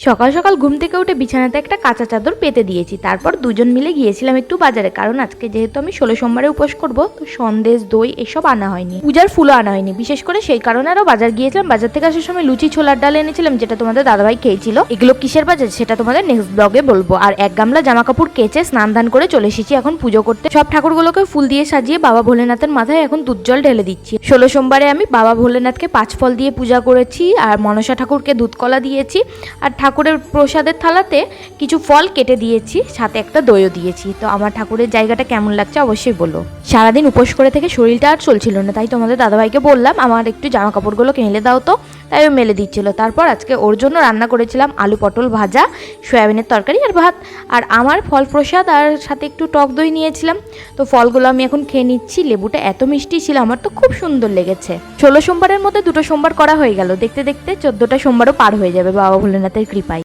সকাল সকাল ঘুম থেকে উঠে বিছানাতে একটা কাঁচা চাদর পেতে দিয়েছি। তারপর দুজন মিলে গিয়েছিলাম একটু বাজারে। কারণ আজকে যেহেতু আমি ষোলো সোমবারে উপোস করব, তো সন্দেশ, দই এসব আনা হয়নি। পূজার ফুলও আনা হয়নি। বিশেষ করে সেই কারণে আরও বাজার গিয়েছিলাম। বাজার থেকে আসার সময় লুচি, ছোলার ডাল এনেছিলাম, যেটা তোমাদের দাদাভাই খেয়েছিল। এগুলো কিসের বাজার? সেটা তোমাদের নেক্সট ব্লগে বলব। আর এক গামলা জামা কাপড় কেচে স্নান দান করে চলে এসেছি। এখন পুজো করতে সব ঠাকুরগুলোকে ফুল দিয়ে সাজিয়ে বাবা ভোলেনাথের মাথায় এখন দুধ জল ঢেলে দিচ্ছি। ষোলো সোমবারে আমি বাবা ভোলেনাথকে পাঁচ ফল দিয়ে পূজা করেছি। আর মনসা ঠাকুরকে দুধ কলা দিয়েছি। আর ঠাকুরের প্রসাদের থালাতে কিছু ফল কেটে দিয়েছি, সাথে একটা দইও দিয়েছি। তো আমার ঠাকুরের জায়গাটা কেমন লাগছে অবশ্যই বলো। সারাদিন উপোস করে থেকে শরীরটা আর চলছিল না, তাই তোমাদের দাদাভাইকে বললাম, আমার একটু জামা কাপড়গুলো কিনে দাও তো। তাই ও মেলে দিচ্ছিল। তারপর আজকে ওর জন্য রান্না করেছিলাম আলু পটল ভাজা, সয়াবিনের তরকারি আর ভাত। আর আমার ফল প্রসাদ আর সাথে একটু টক দই নিয়েছিলাম। তো ফলগুলো আমি এখন খেয়ে নিচ্ছি। লেবুটা এত মিষ্টি ছিল, আমার তো খুব সুন্দর লেগেছে। ষোলো সোমবারের মধ্যে দুটো সোমবার করা হয়ে গেল। দেখতে দেখতে চোদ্দোটা সোমবারও পার হয়ে যাবে বাবা ভোলেনাথের কৃপায়।